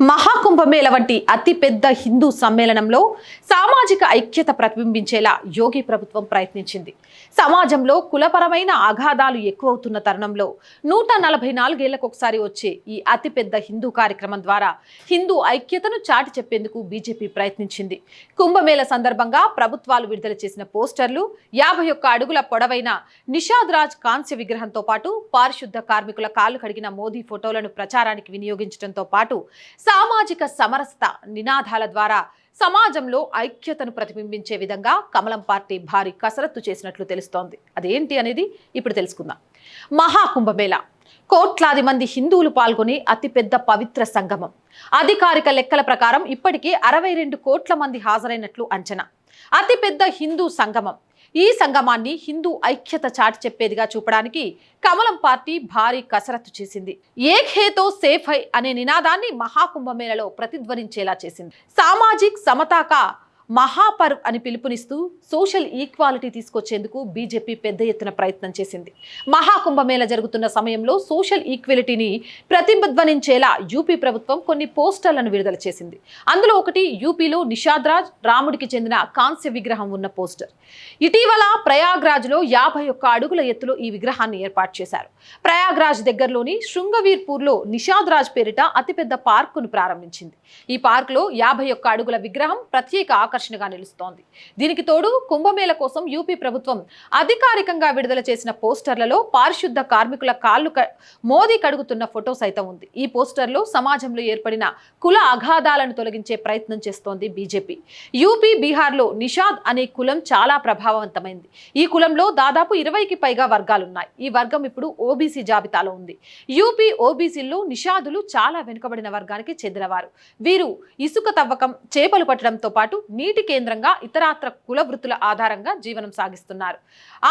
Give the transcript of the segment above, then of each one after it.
మహాకుంభమేళ వంటి అతిపెద్ద హిందూ సమ్మేళనంలో సామాజిక ఐక్యత ప్రతిబింబించేలా యోగి ప్రభుత్వం ప్రయత్నించింది. సమాజంలో కులపరమైన ఆఘాతాలు ఎక్కువవుతున్న తరుణంలో నూట నలభై నాలుగేళ్ళకు ఒకసారి వచ్చే ఈ అతిపెద్ద హిందూ కార్యక్రమం ద్వారా హిందూ ఐక్యతను చాటి చెప్పేందుకు బీజేపీ ప్రయత్నించింది. కుంభమేళ సందర్భంగా ప్రభుత్వాలు విడుదల చేసిన పోస్టర్లు యాభై ఒక్క అడుగుల పొడవైన నిషాద్ రాజ్ కాంస్య విగ్రహంతో పాటు పారిశుద్ధ కార్మికుల కాలు కడిగిన మోదీ ఫోటోలను ప్రచారానికి వినియోగించడంతో పాటు సామాజిక సమరసత నినాదాల ద్వారా సమాజంలో ఐక్యతను ప్రతిబింబించే విధంగా కమలం పార్టీ భారీ కసరత్తు చేసినట్లు తెలుస్తోంది. అదేంటి అనేది ఇప్పుడు తెలుసుకుందాం. మహాకుంభమేళ. కోట్లాది మంది హిందువులు పాల్గొనే అతిపెద్ద పవిత్ర సంగమం. అధికారిక లెక్కల ప్రకారం ఇప్పటికే అరవై రెండు కోట్ల మంది హాజరైనట్లు అంచనా. అతిపెద్ద హిందూ సంగమం. ఈ సంగమాన్ని హిందూ ఐక్యత చాటి చెప్పేదిగా చూపడానికి కమలం పార్టీ భారీ కసరత్తు చేసింది. ఏక్ హేతో సేఫ్ హై అనే నినాదాన్ని మహాకుంభమేళలో ప్రతిధ్వనించేలా చేసింది. సామాజిక్ సమతాక మహాపర్వ్ అని పిలుపునిస్తూ సోషల్ ఈక్వాలిటీ తీసుకొచ్చేందుకు బీజేపీ పెద్ద ఎత్తున ప్రయత్నం చేసింది. మహాకుంభమేళ జరుగుతున్న సమయంలో సోషల్ ఈక్వాలిటీని ప్రతిధ్వనించేలా యూపీ ప్రభుత్వం కొన్ని పోస్టర్లను విడుదల చేసింది. అందులో ఒకటి యూపీలో నిషాద్రాజ్ రాముడికి చెందిన కాంస్య విగ్రహం ఉన్న పోస్టర్. ఇటీవల ప్రయాగ్రాజ్లో యాభై ఒక్క అడుగుల ఎత్తులో ఈ విగ్రహాన్ని ఏర్పాటు చేశారు. ప్రయాగ్రాజ్ దగ్గరలోని శృంగవీర్పూర్లో నిషాద్ రాజ్ పేరిట అతిపెద్ద పార్కును ప్రారంభించింది. ఈ పార్కులో యాభై ఒక్క అడుగుల విగ్రహం ప్రత్యేక ఆకర్షణగా నిలుస్తోంది. దీనికి తోడు కుంభమేళ కోసం యూపీ ప్రభుత్వం అధికారికంగా విడుదల చేసిన పోస్టర్లలో పారిశుద్ధ కార్మికుల కాళ్ళు మోదీ కడుగుతున్న ఫోటో సైతం ఉంది. ఈ పోస్టర్లో సమాజంలో ఏర్పడిన కుల అగాధాలను తొలగించే ప్రయత్నం చేస్తోంది బీజేపీ. యూపీ బీహార్లో నిషాద్ అనే కులం చాలా ప్రభావవంతమైంది. ఈ కులంలో దాదాపు ఇరవైకి పైగా వర్గాలున్నాయి. ఈ వర్గం ఇప్పుడు ఓబీసీ జాబితాలో ఉంది. యూపీ ఓబీసీల్లో నిషాదులు చాలా వెనుకబడిన వర్గానికి చెందినవారు. వీరు ఇసుక తవ్వకం చేపలు పట్టడంతో పాటు నీటి కేంద్రంగా ఇతరాత్ర కుల వృత్తుల ఆధారంగా జీవనం సాగిస్తున్నారు.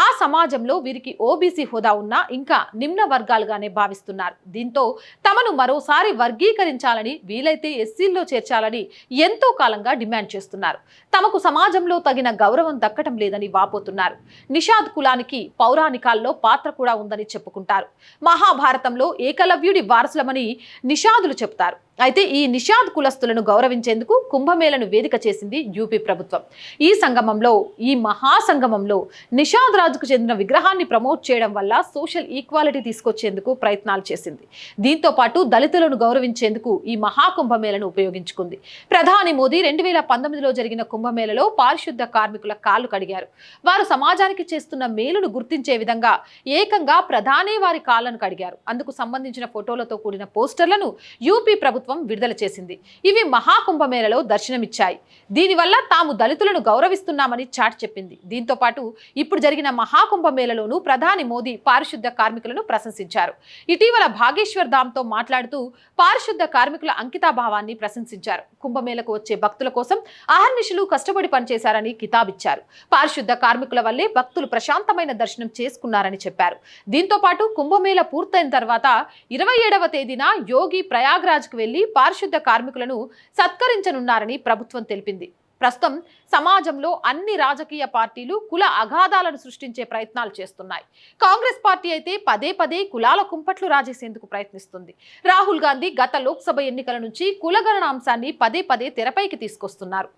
ఆ సమాజంలో వీరికి ఓబీసీ హోదా ఉన్నా ఇంకా నిమ్న వర్గాలుగానే భావిస్తున్నారు. దీంతో తమను మరోసారి వర్గీకరించాలని వీలైతే ఎస్సీల్లో చేర్చాలని ఎంతో కాలంగా డిమాండ్ చేస్తున్నారు. తమకు సమాజంలో తగిన గౌరవం దక్కటం లేదని వాపోతున్నారు. నిషాద్ కులానికి పౌరాణికాల్లో పాత్ర కూడా ఉందని చెప్పుకుంటారు. మహాభారతంలో ఏకలవ్యుడి వారసులమని నిషాదులు చెప్తారు. అయితే ఈ నిషాద్ కులస్తులను గౌరవించేందుకు కుంభమేళను వేదిక చేసింది యూపీ ప్రభుత్వం. ఈ సంగమంలో ఈ మహాసంగమంలో నిషాద్ రాజుకు చెందిన విగ్రహాన్ని ప్రమోట్ చేయడం వల్ల సోషల్ ఈక్వాలిటీ తీసుకొచ్చేందుకు ప్రయత్నాలు చేసింది. దీంతో పాటు దళితులను గౌరవించేందుకు ఈ మహాకుంభమేళను ఉపయోగించుకుంది. ప్రధాని మోదీ రెండు వేల పంతొమ్మిదిలో జరిగిన కుంభమేళలో పారిశుద్ధ కార్మికుల కాళ్ళు కడిగారు. వారు సమాజానికి చేస్తున్న మేలును గుర్తించే విధంగా ఏకంగా ప్రధానే వారి కాళ్ళను కడిగారు. అందుకు సంబంధించిన ఫోటోలతో కూడిన పోస్టర్లను యూపీ ప్రభుత్వం విడుదల చేసింది. ఇవి మహాకుంభమేళలో దర్శనమిచ్చాయి. దీనివల్ల తాము దళితులను గౌరవిస్తున్నామని చాటి చెప్పింది. దీంతో పాటు ఇప్పుడు జరిగిన మహాకుంభమేళలోనూ ప్రధాని మోదీ పారిశుద్ధ కార్మికులను ప్రశంసించారు. ఇటీవల భాగేశ్వర్ ధామ్తో మాట్లాడుతూ పారిశుద్ధ కార్మికుల అంకితాభావాన్ని ప్రశంసించారు. కుంభమేళకు వచ్చే భక్తుల కోసం అహర్నిశలు కష్టపడి పనిచేశారని కితాబిచ్చారు. పారిశుద్ధ కార్మికుల వల్లే భక్తులు ప్రశాంతమైన దర్శనం చేసుకున్నారని చెప్పారు. దీంతో పాటు కుంభమేళ పూర్తయిన తర్వాత ఇరవై ఏడవ తేదీన యోగి ప్రయాగ్రాజ్కు వెళ్ళి పారిశుద్ధ కార్మికులను సత్కరించనున్నారని ప్రభుత్వం తెలిపింది. ప్రస్తుతం సమాజంలో అన్ని రాజకీయ పార్టీలు కుల అగాధాలను సృష్టించే ప్రయత్నాలు చేస్తున్నాయి. కాంగ్రెస్ పార్టీ అయితే పదే పదే కులాల కుంపట్లు రాజేసేందుకు ప్రయత్నిస్తుంది. రాహుల్ గాంధీ గత లోక్సభ ఎన్నికల నుంచి కులగణన అంశాన్ని పదే పదే తెరపైకి తీసుకొస్తున్నారు.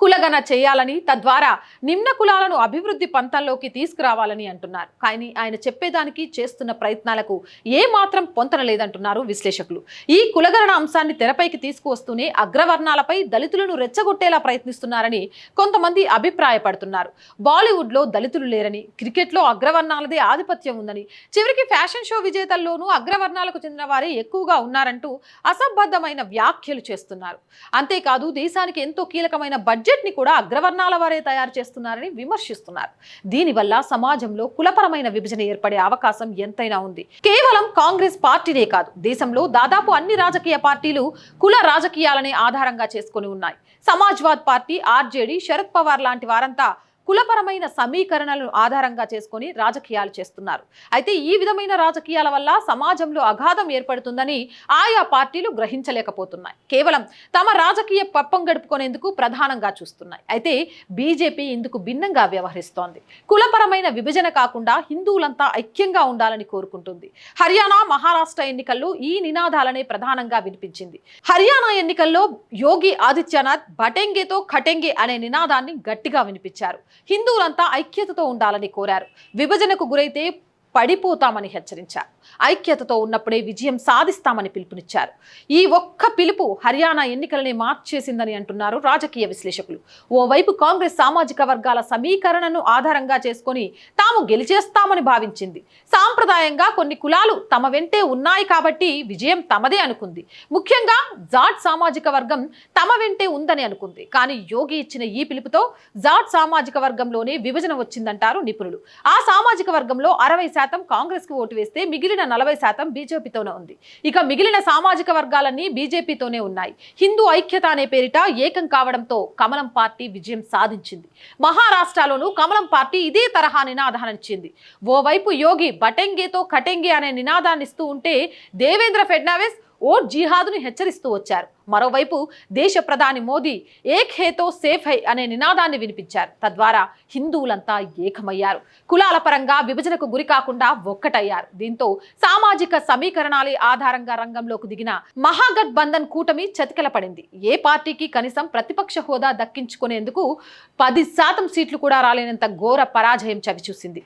కులగణ చేయాలని తద్వారా నిమ్న కులాలను అభివృద్ధి పంతంలోకి తీసుకురావాలని అంటున్నారు. కానీ ఆయన చెప్పేదానికి చేస్తున్న ప్రయత్నాలకు ఏ మాత్రం పొంతన లేదంటున్నారు విశ్లేషకులు. ఈ కులగణన అంశాన్ని తెరపైకి తీసుకువస్తూనే అగ్రవర్ణాలపై దళితులను రెచ్చగొట్టేలా ప్రయత్నిస్తున్నారని కొంతమంది అభిప్రాయపడుతున్నారు. బాలీవుడ్లో దళితులు లేరని క్రికెట్లో అగ్రవర్ణాలదే ఆధిపత్యం ఉందని చివరికి ఫ్యాషన్ షో విజేతల్లోనూ అగ్రవర్ణాలకు చెందిన వారే ఎక్కువగా ఉన్నారంటూ అసంబద్ధమైన వ్యాఖ్యలు చేస్తున్నారు. అంతేకాదు దేశానికి ఎంతో కీలకమైన బడ్జెట్ బడ్జెట్ని కూడా అగ్రవర్ణాల వారే తయారు చేస్తున్నారని విమర్శిస్తున్నారు. దీనివల్ల సమాజంలో కులపరమైన విభజన ఏర్పడే అవకాశం ఎంతైనా ఉంది. కేవలం కాంగ్రెస్ పార్టీనే కాదు దేశంలో దాదాపు అన్ని రాజకీయ పార్టీలు కుల రాజకీయాలనే ఆధారంగా చేసుకొని ఉన్నాయి. సమాజ్వాద్ పార్టీ ఆర్జేడీ శరద్ పవార్ లాంటి వారంతా కులపరమైన సమీకరణలను ఆధారంగా చేసుకొని రాజకీయాలు చేస్తున్నారు. అయితే ఈ విధమైన రాజకీయాల వల్ల సమాజంలో అగాధం ఏర్పడుతుందని ఆయా పార్టీలు గ్రహించలేకపోతున్నాయి. కేవలం తమ రాజకీయ పప్పం గడుపుకునేందుకు ప్రధానంగా చూస్తున్నాయి. అయితే బీజేపీ ఇందుకు భిన్నంగా వ్యవహరిస్తోంది. కులపరమైన విభజన కాకుండా హిందువులంతా ఐక్యంగా ఉండాలని కోరుకుంటుంది. హర్యానా మహారాష్ట్ర ఎన్నికల్లో ఈ నినాదాలనే ప్రధానంగా వినిపించింది. హర్యానా ఎన్నికల్లో యోగి ఆదిత్యనాథ్ బటెంగేతో ఖటెంగే అనే నినాదాన్ని గట్టిగా వినిపించారు. హిందువులంతా ఐక్యతతో ఉండాలని కోరారు. విభజనకు గురైతే పడిపోతామని హెచ్చరించారు. ఐక్యతతో ఉన్నప్పుడే విజయం సాధిస్తామని పిలుపునిచ్చారు. ఈ ఒక్క పిలుపు హర్యానా ఎన్నికలని మార్చేసిందని అంటున్నారు రాజకీయ విశ్లేషకులు. ఓవైపు కాంగ్రెస్ సామాజిక వర్గాల సమీకరణను ఆధారంగా చేసుకొని తాము గెలిచేస్తామని భావించింది. సాంప్రదాయంగా కొన్ని కులాలు తమ వెంటే ఉన్నాయి కాబట్టి విజయం తమదే అనుకుంది. ముఖ్యంగా జాట్ సామాజిక వర్గం తమ వెంటే ఉందని అనుకుంది. కానీ యోగి ఇచ్చిన ఈ పిలుపుతో జాట్ సామాజిక వర్గంలోనే విభజన వచ్చిందంటారు నిపుణులు. ఆ సామాజిక వర్గంలో అరవై శాతం కాంగ్రెస్కు ఓటు వేస్తే మిగిలిన నలభై శాతం బీజేపీతోనే ఉంది. ఇక మిగిలిన సామాజిక వర్గాలన్నీ బీజేపీతోనే ఉన్నాయి. హిందూ ఐక్యత అనే పేరిట ఏకం కావడంతో కమలం పార్టీ విజయం సాధించింది. మహారాష్ట్రలోనూ కమలం పార్టీ ఇదే తరహా నినాదాన్నిచ్చింది ఓవైపు యోగి బటెంగేతో కటెంగే అనే నినాదాన్నిస్తూ ఉంటే దేవేంద్ర ఫెడ్నావిస్ ఓట్ జిహాదును హెచ్చరిస్తూ వచ్చారు. మరోవైపు దేశ ప్రధాని మోదీ ఏక్ హేతో సేఫ్ హై అనే నినాదాన్ని వినిపించారు. తద్వారా హిందువులంతా ఏకమయ్యారు. కులాల పరంగా విభజనకు గురి కాకుండా ఒక్కటయ్యారు. దీంతో సామాజిక సమీకరణాలే ఆధారంగా రంగంలోకి దిగిన మహాగఠబంధన్ కూటమి చతికిల పడింది ఏ పార్టీకి కనీసం ప్రతిపక్ష హోదా దక్కించుకునేందుకు పది శాతం సీట్లు కూడా రాలేనంత ఘోర పరాజయం చవిచూసింది.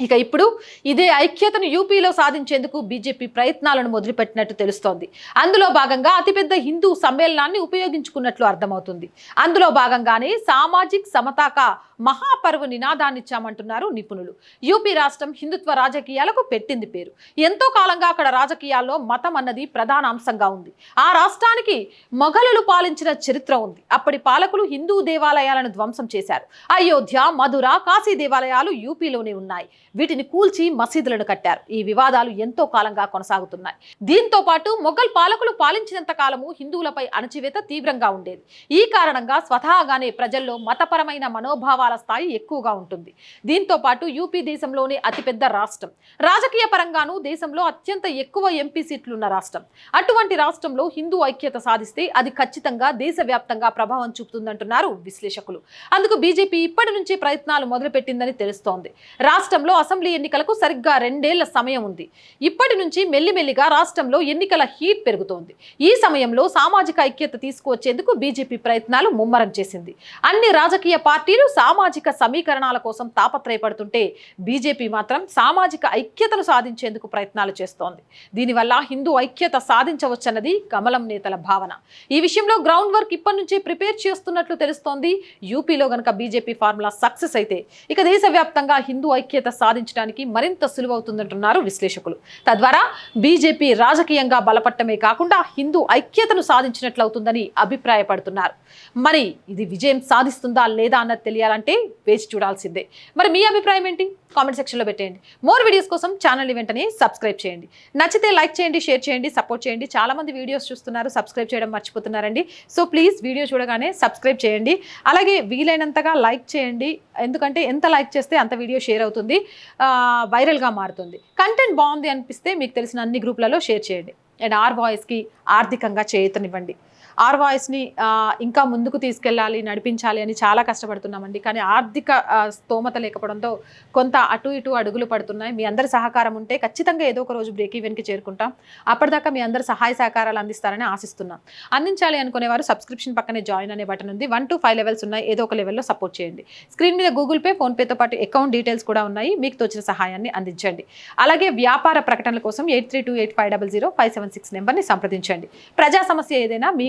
ఇక ఇప్పుడు ఇదే ఐక్యతను యూపీలో సాధించేందుకు బీజేపీ ప్రయత్నాలను మొదలుపెట్టినట్టు తెలుస్తోంది. అందులో భాగంగా అతిపెద్ద హిందూ సమ్మేళనాన్ని ఉపయోగించుకున్నట్లు అర్థమవుతుంది. అందులో భాగంగానే సామాజిక్ సమతాక మహాపర్వ నినాదాన్నిచ్చామంటున్నారు నిపుణులు. యూపీ రాష్ట్రం హిందుత్వ రాజకీయాలకు పెట్టింది పేరు. ఎంతో కాలంగా అక్కడ రాజకీయాల్లో మతం అన్నది ప్రధాన అంశంగా ఉంది. ఆ రాష్ట్రానికి మొఘలులు పాలించిన చరిత్ర ఉంది. అప్పటి పాలకులు హిందూ దేవాలయాలను ధ్వంసం చేశారు. అయోధ్య మధుర కాశీ దేవాలయాలు యూపీలోనే ఉన్నాయి. వీటిని కూల్చి మసీదులను కట్టారు. ఈ వివాదాలు ఎంతో కాలంగా కొనసాగుతున్నాయి. దీంతో పాటు మొఘల్ పాలకులు పాలించినంత కాలము హిందువులపై అణచివేత తీవ్రంగా ఉండేది. ఈ కారణంగా స్వతహాగానే ప్రజల్లో మతపరమైన మనోభావాల స్థాయి ఎక్కువగా ఉంటుంది. దీంతో పాటు యూపీ దేశంలోనే అతిపెద్ద రాష్ట్రం. రాజకీయ పరంగానూ దేశంలో అత్యంత ఎక్కువ ఎంపీ సీట్లున్న రాష్ట్రం. అటువంటి రాష్ట్రంలో హిందూ ఐక్యత సాధిస్తే అది ఖచ్చితంగా దేశవ్యాప్తంగా ప్రభావం చూపుతుందంటున్నారు విశ్లేషకులు. అందుకు బీజేపీ ఇప్పటి నుంచి ప్రయత్నాలు మొదలుపెట్టిందని తెలుస్తోంది. రాష్ట్రంలో అసెంబ్లీ ఎన్నికలకు సరిగ్గా రెండేళ్ళ సమయం ఉంది. ఇప్పటి నుంచి మెల్లిమెల్లిగా రాష్ట్రంలో ఎన్నికల హీట్ పెరుగుతోంది. ఈ సమయంలో సామాజిక ఐక్యత తీసుకువచ్చేందుకు బీజేపీ ప్రయత్నాలు ముమ్మరం చేసింది. అన్ని రాజకీయ పార్టీలు సామాజిక సమీకరణాల కోసం తాపత్రయపడుతుంటే బీజేపీ మాత్రం సామాజిక ఐక్యతను సాధించేందుకు ప్రయత్నాలు చేస్తోంది. దీనివల్ల హిందూ ఐక్యత సాధించవచ్చన్నది కమలం నేతల భావన. ఈ విషయంలో గ్రౌండ్ వర్క్ ఇప్పటి నుంచే ప్రిపేర్ చేస్తున్నట్లు తెలుస్తోంది. యూపీలో గనక బీజేపీ ఫార్ములా సక్సెస్ అయితే ఇక దేశవ్యాప్తంగా హిందూ ఐక్యత సాధించడానికి మరింత సులువవుతుందంటున్నారు విశ్లేషకులు. తద్వారా బీజేపీ రాజకీయంగా బలపట్టమే కాకుండా హిందూ ఐక్యతను సాధించినట్లవుతుందని అభిప్రాయపడుతున్నారు. మరి ఇది విజయం సాధిస్తుందా లేదా అన్నది తెలియాలంటే వేచి చూడాల్సిందే. మరి మీ అభిప్రాయం ఏంటి? కామెంట్ సెక్షన్లో పెట్టేయండి. మోర్ వీడియోస్ కోసం ఛానల్ని వెంటనే సబ్స్క్రైబ్ చేయండి. నచ్చితే లైక్ చేయండి షేర్ చేయండి సపోర్ట్ చేయండి. చాలామంది వీడియోస్ చూస్తున్నారు సబ్స్క్రైబ్ చేయడం మర్చిపోతున్నారండి. సో ప్లీజ్ వీడియో చూడగానే సబ్స్క్రైబ్ చేయండి. అలాగే వీలైనంతగా లైక్ చేయండి. ఎందుకంటే ఎంత లైక్ చేస్తే అంత వీడియో షేర్ అవుతుంది. వైరల్గా మారుతుంది. కంటెంట్ బాగుంది అనిపిస్తే మీకు తెలిసిన అన్ని గ్రూప్లలో షేర్ చేయండి. అండ్ ఆర్ బాయ్స్కి ఆర్థికంగా చేతనివ్వండి ఆర్ వాయిస్ని ఇంకా ముందుకు తీసుకెళ్ళాలి నడిపించాలి అని చాలా కష్టపడుతున్నామండి. కానీ ఆర్థిక స్తోమత లేకపోవడంతో కొంత అటు ఇటు అడుగులు పడుతున్నాయి. మీ అందరి సహకారం ఉంటే ఖచ్చితంగా ఏదో ఒక రోజు బ్రేక్ ఈవెన్కి చేరుకుంటాం. అప్పటిదాకా మీ అందరి సహాయ సహకారాలు అందిస్తారని ఆశిస్తున్నాం. అందించాలి అనుకునేవారు సబ్స్క్రిప్షన్ పక్కనే జాయిన్ అనే బటన్ ఉంది. వన్ టు ఫైవ్ లెవెల్స్ ఉన్నాయి. ఏదో ఒక లెవెల్లో సపోర్ట్ చేయండి. స్క్రీన్ మీద గూగుల్ పే ఫోన్పేతో పాటు అకౌంట్ డీటెయిల్స్ కూడా ఉన్నాయి. మీకు తోచిన సహాయాన్ని అందించండి. అలాగే వ్యాపార ప్రకటనల కోసం eight three two eight five double zero five seven six నెంబర్ని సంప్రదించండి. ప్రజా సమస్య ఏదైనా మీ